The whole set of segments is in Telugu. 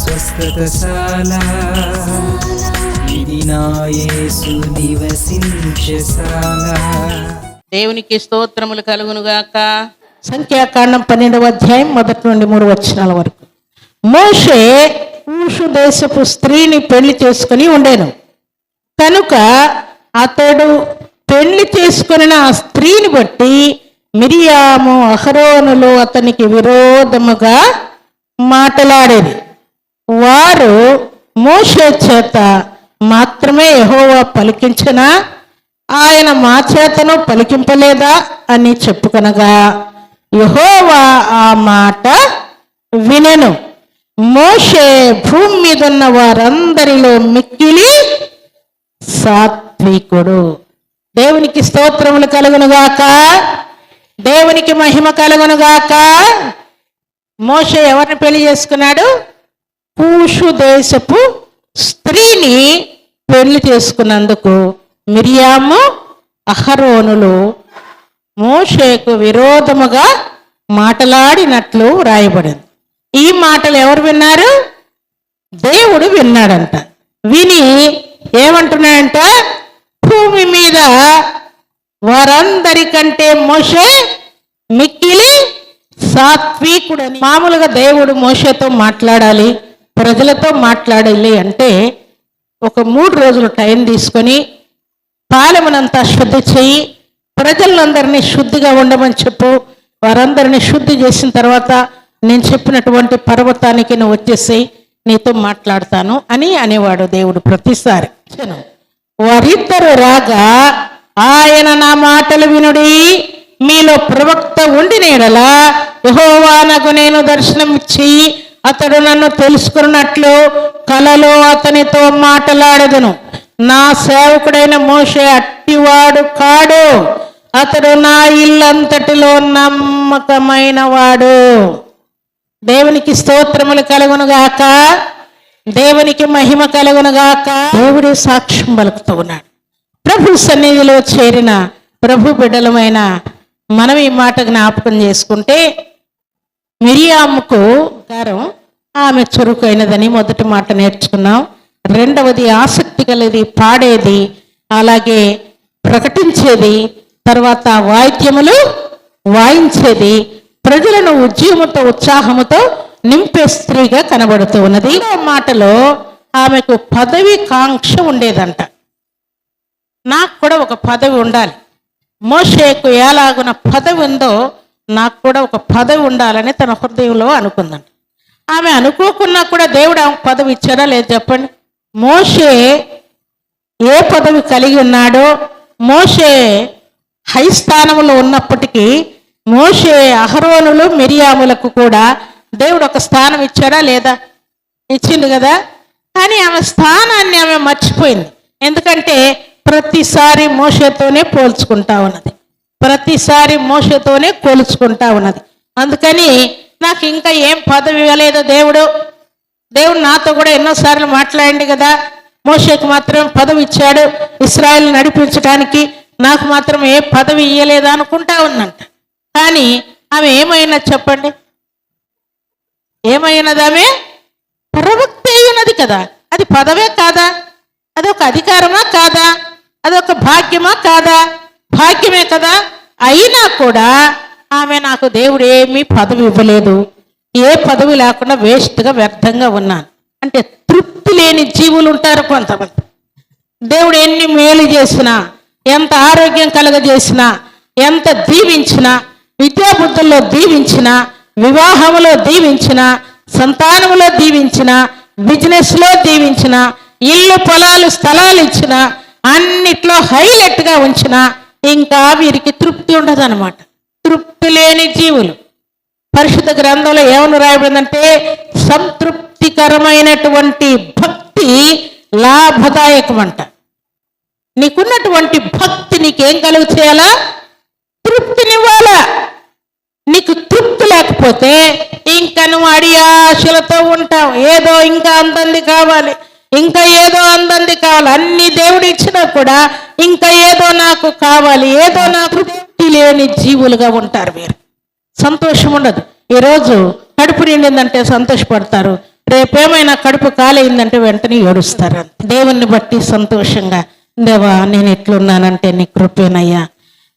స్వస్థతశాల. ఇది నా యేసు నివసించశాల దేవునికి స్తోత్రములు కలుగునుగాక. సంఖ్యాకాండం పన్నెండవ అధ్యాయం మొదటి నుండి మూడు వచనాల వరకు. మోషే ఊషు దేశపు స్త్రీని పెళ్ళి చేసుకుని ఉండేను. కనుక అతడు పెళ్ళి చేసుకుని ఆ స్త్రీని బట్టి మిరియాము అహరోనులు అతనికి విరోధముగా మాట్లాడేది. వారు మోషే చేత మాత్రమే యహోవా పలికించిన ఆయన మా చేతను పలికింపలేదా అని చెప్పుకొనగా యహోవా ఆ మాట వినెను. మోషే భూమి మీద ఉన్న వారందరిలో మిక్కిలి సాత్వికుడు. దేవునికి స్తోత్రములు కలుగునుగాక. దేవునికి మహిమ కలుగునుగాక. మోషే ఎవరిని పెళ్ళి చేసుకున్నాడు? కూషు దేశపు స్త్రీని పెళ్ళి చేసుకున్నందుకు మిరియాము అహరోనులు మోషేకు విరోధముగా మాటలాడినట్లు రాయబడింది ఈ మాటలు ఎవరు విన్నారు? దేవుడు విన్నాడంట. విని ఏమంటున్నాడంట? భూమి మీద వారందరికంటే మోషే మిక్కిలి సాత్వికుడని. మామూలుగా దేవుడు మోసతో మాట్లాడాలి ప్రజలతో మాట్లాడాలి అంటే ఒక మూడు రోజులు టైం తీసుకొని పాలెమునంతా శుద్ధి చెయ్యి ప్రజలందరినీ శుద్ధిగా ఉండమని చెప్పు. వారందరినీ శుద్ధి చేసిన తర్వాత నేను చెప్పినటువంటి పర్వతానికి నువ్వు వచ్చేసి నీతో మాట్లాడతాను అని అనేవాడు దేవుడు ప్రతిసారి. వారిద్దరు రాగా ఆయన నా మాటలు వినుడి మీలో ప్రవక్త ఉండి నేడలా యహోవానకు నేను దర్శనం ఇచ్చి అతడు నన్ను తెలుసుకున్నట్లు కలలో అతనితో మాటలాడదును. నా సేవకుడైన మోషే అట్టివాడు కాడు. అతడు నా ఇల్లంతటిలో నమ్మకమైన వాడు దేవునికి స్తోత్రములు కలుగునుగాక. దేవునికి మహిమ కలుగునుగాక. దేవుడే సాక్ష్యం పలుకుతూ ఉన్నాడు. ప్రభు సన్నిధిలో చేరిన ప్రభు బిడ్డలమైన మనం ఈ మాట జ్ఞాపకం చేసుకుంటే మిరియాముకు గారం ఆమె చురుకైనదని మొదటి మాట నేర్చుకున్నాం. రెండవది ఆసక్తి కలిది పాడేది అలాగే ప్రకటించేది తర్వాత వాయిద్యములు వాయించేది ప్రజలను ఉద్యమంతో ఉత్సాహముతో నింపే స్త్రీగా కనబడుతూ ఉన్నది. మాటలో ఆమెకు పదవి కాంక్ష ఉండేదంట. నాకు కూడా ఒక పదవి ఉండాలి. మోషేకు ఎలాగున పదవి ఉందో నాకు కూడా ఒక పదవి ఉండాలని తన హృదయంలో అనుకుందండి ఆమె అనుకోకున్నా కూడా దేవుడు ఆమె పదవి ఇచ్చారా లేదు చెప్పండి. మోషే ఏ పదవి కలిగి ఉన్నాడో మోషే హై స్థానంలో ఉన్నప్పటికీ మోషే అహరోనులు మిరియాములకు కూడా దేవుడు ఒక స్థానం ఇచ్చాడా లేదా? ఇచ్చింది కదా. కానీ ఆమె స్థానాన్ని ఆమె మర్చిపోయింది. ఎందుకంటే ప్రతిసారి మోషతోనే పోల్చుకుంటా ఉన్నది. ప్రతిసారి మోషతోనే కోల్చుకుంటా ఉన్నది. అందుకని నాకు ఇంకా ఏం పదవి ఇవ్వలేదు దేవుడు. దేవుడు నాతో కూడా ఎన్నోసార్లు మాట్లాడండి కదా. మోషేకు మాత్రం పదవి ఇచ్చాడు. ఇస్రాయల్ నడిపించడానికి నాకు మాత్రం ఏ పదవి ఇయ్యలేదు అనుకుంటా ఉందంట కానీ ఆమె ఏమైనా చెప్పండి? ఏమైనది ఆమె? ప్రవక్త అయినది కదా. అది పదవే కాదా? అది ఒక అధికారమా కాదా? అదొక భాగ్యమా కాదా? భాగ్యమే కదా? అయినా కూడా ఆమె నాకు దేవుడు ఏమీ పదవి ఇవ్వలేదు. ఏ పదవి లేకుండా వేస్ట్గా వ్యర్థంగా ఉన్నాను అంటే తృప్తి లేని జీవులు ఉంటారు కొంతమంది. దేవుడు ఎన్ని మేలు చేసినా ఎంత ఆరోగ్యం కలగజేసినా ఎంత దీవించినా విద్యాబుద్ధుల్లో దీవించినా వివాహంలో దీవించిన సంతానంలో దీవించిన బిజినెస్లో దీవించిన ఇల్లు పొలాలు స్థలాలు ఇచ్చినా అన్నిట్లో హైలైట్గా ఉంచినా ఇంకా వీరికి తృప్తి ఉండదనమాట తృప్తి లేని జీవులు. పరిశుద్ధ గ్రంథంలో ఏమని రాయబడిందంటే సంతృప్తికరమైనటువంటి భక్తి లాభదాయకం అంట నీకున్నటువంటి భక్తి నీకేం కలుగు చేయాలా? తృప్తినివ్వాలా? నీకు తృప్తి లేకపోతే ఇంకా నువ్వు అడియాశలతో ఆశలతో ఉంటావు. ఏదో ఇంకా అందంది కావాలి. ఇంకా ఏదో అందంది కావాలి. అన్ని దేవుడు ఇచ్చినా కూడా ఇంకా ఏదో నాకు కావాలి. ఏదో నాకు తృప్తి లేని జీవులుగా ఉంటారు మీరు సంతోషం ఉండదు. ఈరోజు కడుపు నిండిందంటే సంతోషపడతారు. రేపేమైనా కడుపు కాలేయిందంటే వెంటనే ఏడుస్తారు. దేవుణ్ణి బట్టి సంతోషంగా దేవా నేను ఎట్లున్నానంటే నీ కృపేనయ్యా.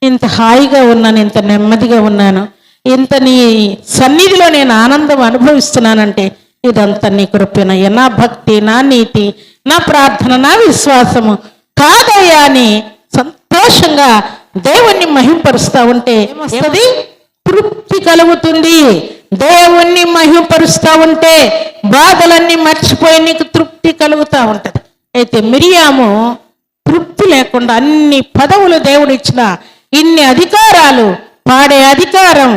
ఇంత హాయిగా ఉన్నాను ఇంత నెమ్మదిగా ఉన్నాను. ఇంత నీ సన్నిధిలో నేను ఆనందం అనుభవిస్తున్నానంటే ఇదంతా నీ కృపేనయ్యా. నా భక్తి నా నీతి నా ప్రార్థన నా విశ్వాసము కాదయ్యా అని సంతోషంగా దేవుణ్ణి మహింపరుస్తా ఉంటే ఏమొస్తుంది? తృప్తి కలుగుతుంది. దేవుణ్ణి మహిమపరుస్తా ఉంటే బాధలన్నీ మర్చిపోయి నీకు తృప్తి కలుగుతూ ఉంటది. అయితే మిరియాము తృప్తి లేకుండా అన్ని పదవులు దేవుడు ఇచ్చిన ఇన్ని అధికారాలు పాడే అధికారం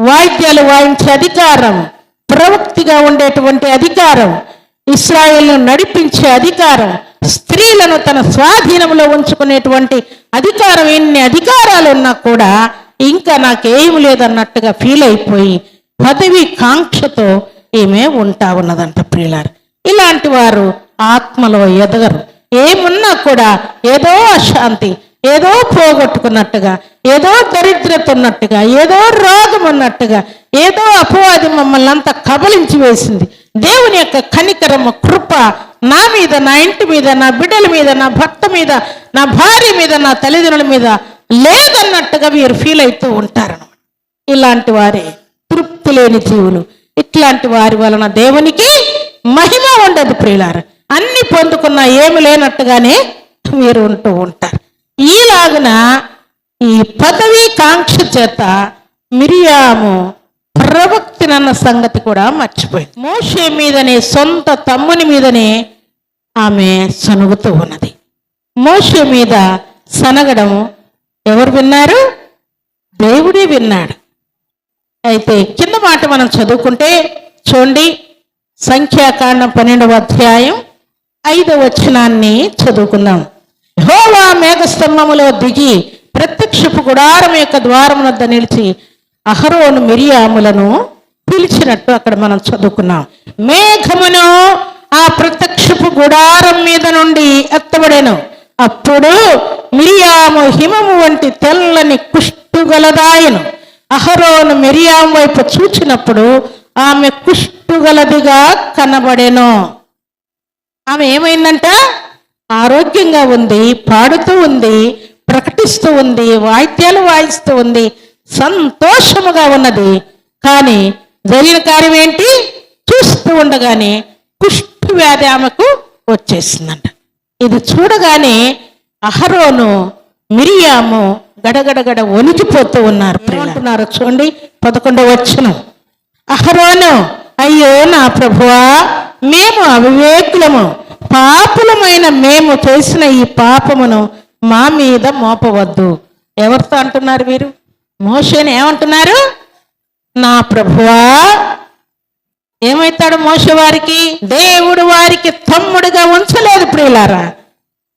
వాయిద్యాలు వాయించే అధికారం ప్రవక్తిగా ఉండేటువంటి అధికారం ఇస్రాయేల్ను నడిపించే అధికారం స్త్రీలను తన స్వాధీనంలో ఉంచుకునేటువంటి అధికారం ఎన్ని అధికారాలు ఉన్నా కూడా ఇంకా నాకేం లేదన్నట్టుగా ఫీల్ అయిపోయి పదవి కాంక్షతో ఈమె ఉంటా ఉన్నదంట ప్రియులారు. ఇలాంటి వారు ఆత్మలో ఎదగరు. ఏమున్నా కూడా ఏదో అశాంతి ఏదో పోగొట్టుకున్నట్టుగా ఏదో దరిద్రత ఉన్నట్టుగా ఏదో రోగం ఉన్నట్టుగా ఏదో అపవాది మమ్మల్ని అంతా కబలించి వేసింది. దేవుని యొక్క కనికరము కృప నా మీద నా ఇంటి మీద నా బిడ్డల మీద నా భర్త మీద నా భార్య మీద నా తల్లిదండ్రుల మీద లేదన్నట్టుగా వీరు ఫీల్ అవుతూ ఉంటారు ఇలాంటి వారే తృప్తి లేని జీవులు. ఇట్లాంటి వారి వలన దేవునికి మహిమ ఉండదు ప్రియులారు. అన్ని పొందుకున్న ఏమి లేనట్టుగానే మీరు ఉంటూ ఉంటారు. ఈలాగున ఈ పదవి కాంక్ష చేత మిరియాము ప్రవక్తినన్న సంగతి కూడా మర్చిపోయింది. మోషే మీదనే సొంత తమ్ముని మీదనే ఆమె సనుగుతూ ఉన్నది. మోషే మీద సనగడం ఎవరు విన్నారు? దేవుడే విన్నాడు. అయితే కింద మాట మనం చదువుకుంటే చూడండి సంఖ్యాకాండం పన్నెండవ అధ్యాయం ఐదవ వచనాన్ని చదువుకుందాం. హోవా మేఘస్తంభములో దిగి ప్రత్యక్షపు గుడారం యొక్క ద్వారం వద్ద నిలిచి అహరోను మిరియాములను పిలిచినట్టు అక్కడ మనం చదువుకున్నాం. మేఘమును ఆ ప్రత్యక్షపు గుడారం మీద నుండి ఎత్తబడెను. అప్పుడు మిరియాము హిమము వంటి తెల్లని కుష్టుగలదాయను అహరోను మిరియాం వైపు చూచినప్పుడు ఆమె కుష్టుగలదిగా కనబడెను. ఆమె ఏమైందంట? ఆరోగ్యంగా ఉంది పాడుతూ ఉంది ప్రకటిస్తూ ఉంది వాయిద్యాలు వాయిస్తూ ఉంది సంతోషముగా ఉన్నది. కానీ జరిగిన కార్యం ఏంటి? చూస్తూ ఉండగానే కుష్టు వ్యాధి ఆమెకు వచ్చేసిందంట. ఇది చూడగానే అహరోను మిరియాము గడగడగడ వణికిపోతూ ఉన్నారు. అంటున్నారు చూడండి పదకొండవ వచ్చును అహరోను అయ్యో నా ప్రభువా మేము అవివేకులము. పాపులమైన మేము చేసిన ఈ పాపమును మా మీద మోపవద్దు. ఎవరితో అంటున్నారు వీరు? మోషేని ఏమంటున్నారు? నా ప్రభువా ఏమైతాడు మోష వారికి? దేవుడు వారికి తమ్ముడుగా ఉంచలేదు ప్రియులారా.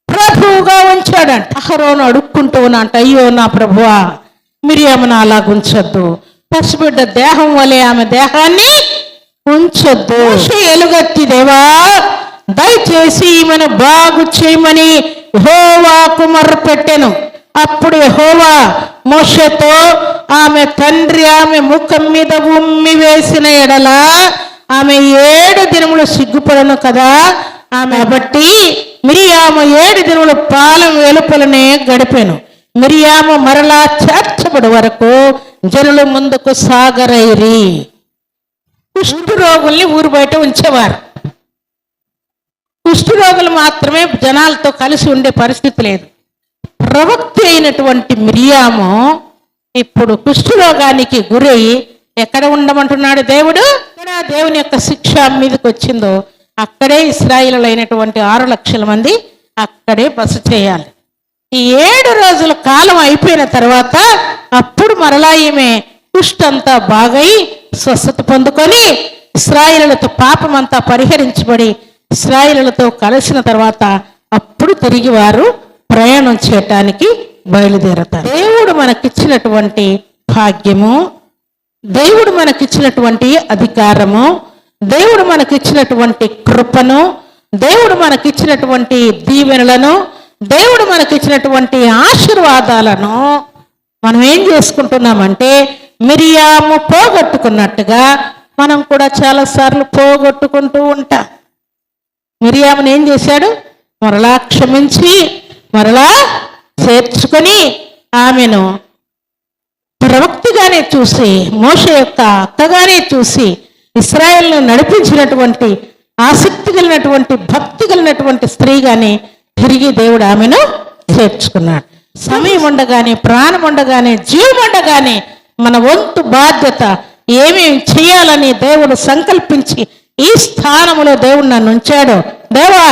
ప్రభువుగా ఉంచాడంట. అహరోను అడుక్కుంటూ ఉన్నంట అయ్యో నా ప్రభువా మిరియామును అలా ఉంచొద్దు. పసిబిడ్డ దేహం వలె ఆమె దేహాన్ని ఉంచొద్దు. ఎలుగత్తి దేవా దయచేసి ఈమెను బాగు చేయమని హోవాకు మొర్రపెట్టెను అప్పుడు హోవా మోషతో ఆమె తండ్రి ఆమె ముఖం మీద ఉమ్మి వేసిన ఎడల ఆమె ఏడు దినములు సిగ్గుపడను కదా. ఆమె బట్టి మిరియాము ఏడు దినములు పాలెం వెలుపలనే గడిపాను. మిరియాము మరలా చేర్చబడి వరకు జనులు ముందుకు సాగరైరి. కుష్ఠు రోగుల్ని ఊరు బయట ఉంచేవారు. కుష్ఠరోగులు మాత్రమే జనాలతో కలిసి ఉండే పరిస్థితి లేదు. ప్రవక్తి అయినటువంటి మిరియాము ఇప్పుడు కుష్ఠరోగానికి గురై ఎక్కడ ఉండమంటున్నాడు దేవుడు? ఎక్కడ దేవుని యొక్క శిక్ష మీదకి వచ్చిందో అక్కడే ఇస్రాయిలైనటువంటి ఆరు లక్షల మంది అక్కడే బస చేయాలి. ఈ ఏడు రోజుల కాలం అయిపోయిన తర్వాత అప్పుడు మరలా ఈమె కుష్టంతా బాగై స్వస్థత పొందుకొని ఇస్రాయిలతో పాపమంతా పరిహరించబడి ఇస్రాయిలతో కలిసిన తర్వాత అప్పుడు తిరిగి వారు ప్రయాణం చేయటానికి బయలుదేరతారు. దేవుడు మనకిచ్చినటువంటి భాగ్యము దేవుడు మనకిచ్చినటువంటి అధికారము దేవుడు మనకిచ్చినటువంటి కృపను దేవుడు మనకిచ్చినటువంటి దీవెనలను దేవుడు మనకిచ్చినటువంటి ఆశీర్వాదాలను మనం ఏం చేసుకుంటున్నామంటే మిరియాము పోగొట్టుకున్నట్టుగా మనం కూడా చాలాసార్లు పోగొట్టుకుంటూ ఉంటాం. మిరియామును ఏం చేశాడు? మరలా క్షమించి మరలా చేర్చుకొని ఆమెను ప్రవక్తిగానే చూసి మోష యొక్క అక్కగానే చూసి ఇస్రాయల్ను నడిపించినటువంటి ఆసక్తి కలిగినటువంటి భక్తి కలిగినటువంటి స్త్రీగానే తిరిగి దేవుడు ఆమెను చేర్చుకున్నాడు. సమయం ఉండగానే ప్రాణం ఉండగానే జీవం ఉండగానే మన వంతు బాధ్యత ఏమేమి చేయాలని దేవుడు సంకల్పించి ఈ స్థానములో దేవుడు నన్ను ఉంచాడు. దేవా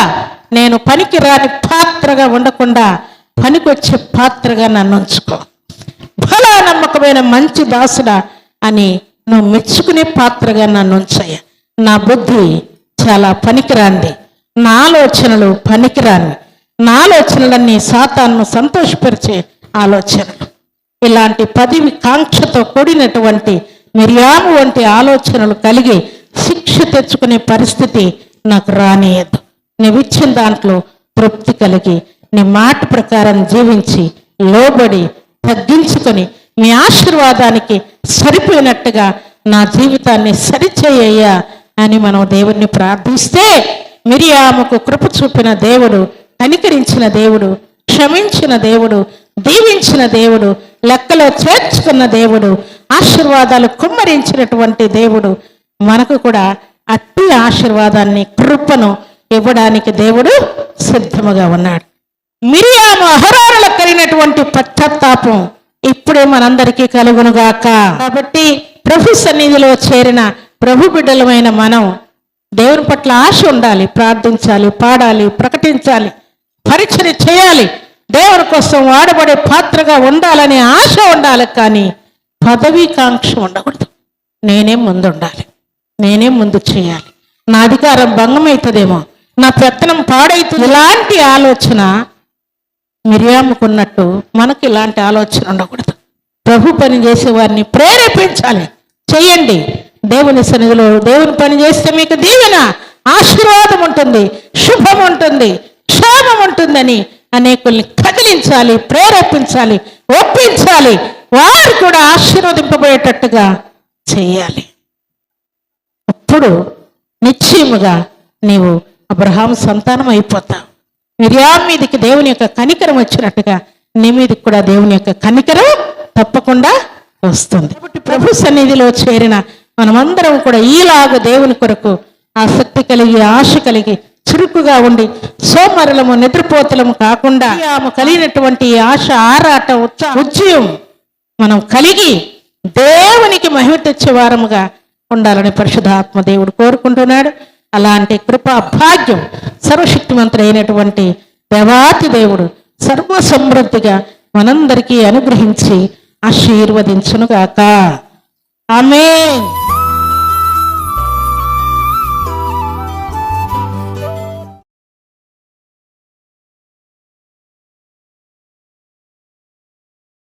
నేను పనికి రాని పాత్రగా ఉండకుండా పనికొచ్చే పాత్రగా నన్ను ఉంచుకో. బలా నమ్మకమైన మంచి దాసుడా అని నువ్వు మెచ్చుకునే పాత్రగా నన్ను ఉంచయ్య నా బుద్ధి చాలా పనికిరాంది నా ఆలోచనలు పనికిరాని నా ఆలోచనలన్నీ సాతాన్ను సంతోషపరిచే ఆలోచనలు. ఇలాంటి పదివి కాంక్షతో కూడినటువంటి మిర్యాము వంటి ఆలోచనలు కలిగి శిక్ష తెచ్చుకునే పరిస్థితి నాకు రానియదు. నీవిచ్చిన దాంట్లో తృప్తి కలిగి నీ మాట ప్రకారం జీవించి లోబడి తగ్గించుకొని మీ ఆశీర్వాదానికి సరిపోయినట్టుగా నా జీవితాన్ని సరిచేయ్యా అని మనం దేవుణ్ణి ప్రార్థిస్తే మిరియాముకు కృప చూపిన దేవుడు కనికరించిన దేవుడు క్షమించిన దేవుడు దీవించిన దేవుడు లెక్కలో చేర్చుకున్న దేవుడు ఆశీర్వాదాలు కుమ్మరించినటువంటి దేవుడు మనకు కూడా అట్టి ఆశీర్వాదాన్ని కృపను ఇవ్వడానికి దేవుడు సిద్ధముగా ఉన్నాడు. మిరియాము అహరారులకు కలిగినటువంటి పశ్చాత్తాపం ఇప్పుడే మనందరికీ కలుగునుగాక. కాబట్టి ప్రభు సన్నిధిలో చేరిన ప్రభు బిడ్డలమైన మనం దేవుని పట్ల ఆశ ఉండాలి ప్రార్థించాలి పాడాలి ప్రకటించాలి పరిచయం చేయాలి. దేవుని కోసం వాడబడే పాత్రగా ఉండాలనే ఆశ ఉండాలి కానీ పదవీకాంక్ష ఉండకూడదు. నేనే ముందు ఉండాలి నేనే ముందు చేయాలి. నా అధికారం భంగమవుతుందేమో నా పెత్తనం పాడైతుంది. ఇలాంటి ఆలోచన మిరియాముకున్నట్టు మనకి ఇలాంటి ఆలోచన ఉండకూడదు. ప్రభు పని చేసే వారిని ప్రేరేపించాలి. చెయ్యండి. దేవుని సన్నిధిలో దేవుని పని చేస్తే మీకు దీవెన ఆశీర్వాదం ఉంటుంది శుభం ఉంటుంది క్షేమం ఉంటుందని అనేకుల్ని కదిలించాలి ప్రేరేపించాలి ఒప్పించాలి. వారు కూడా ఆశీర్వదింపబోయేటట్టుగా చేయాలి అప్పుడు నిశ్చయముగా నీవు అబ్రహాం సంతానం అయిపోతావు. మిర్యాం మీదకి దేవుని యొక్క కనికరం వచ్చినట్టుగా నీ మీదకి కూడా దేవుని యొక్క కనికరం తప్పకుండా వస్తుంది. కాబట్టి ప్రభు సన్నిధిలో చేరిన మనమందరం కూడా ఈలాగ దేవుని కొరకు ఆసక్తి కలిగి ఆశ కలిగి చురుకుగా ఉండి సోమరులము నిద్రపోతలము కాకుండా ఆమె కలిగినటువంటి ఆశ ఆరాట ఉత్సాహ ఉజ్జయం మనం కలిగి దేవునికి మహిమ తెచ్చే వారముగా ఉండాలని పరిశుధాత్మ దేవుడు కోరుకుంటున్నాడు. అలాంటి కృపా భాగ్యం సర్వశక్తిమంతుడైనటువంటి దేవాతి దేవుడు సర్వ సమృద్ధిగా మనందరికీ అనుగ్రహించి ఆశీర్వదించునుగాక. ఆమె